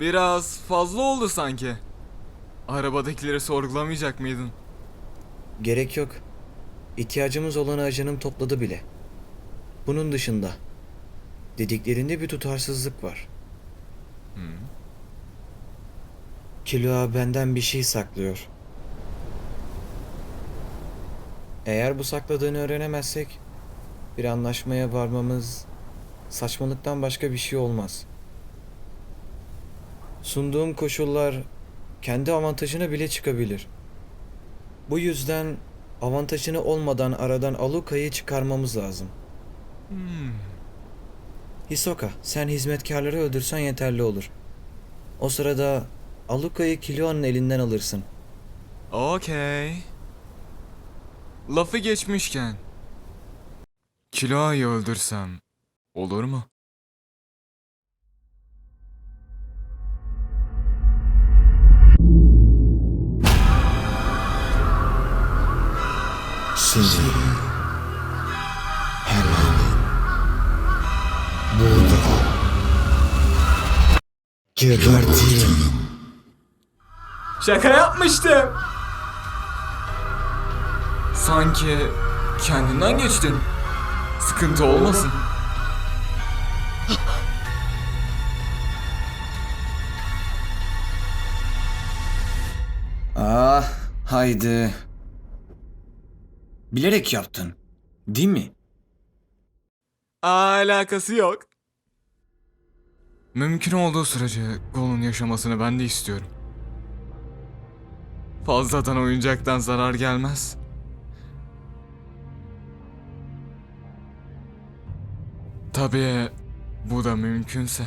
Biraz fazla oldu sanki. Arabadakileri sorgulamayacak mıydın? Gerek yok. İhtiyacımız olanı ajanım topladı bile. Bunun dışında dediklerinde bir tutarsızlık var. Kilo benden bir şey saklıyor. Eğer bu sakladığını öğrenemezsek bir anlaşmaya varmamız saçmalıktan başka bir şey olmaz. Sunduğum koşullar kendi avantajına bile çıkabilir. Bu yüzden avantajını olmadan aradan Aluka'yı çıkarmamız lazım. Hisoka, sen hizmetkarları öldürsen yeterli olur. O sırada Aluka'yı Kiloa'nın elinden alırsın. Okey. Lafı geçmişken. Kiloa'yı öldürsem olur mu? Seni hemen burada gebertirim. Şaka yapmıştım. Sanki kendinden geçtin. Sıkıntı olmasın. Ah, haydi. Bilerek yaptın. Değil mi? Alakası yok. Mümkün olduğu sürece Gol'un yaşamasını ben de istiyorum. Fazladan oyuncaktan zarar gelmez. Tabii bu da mümkünse.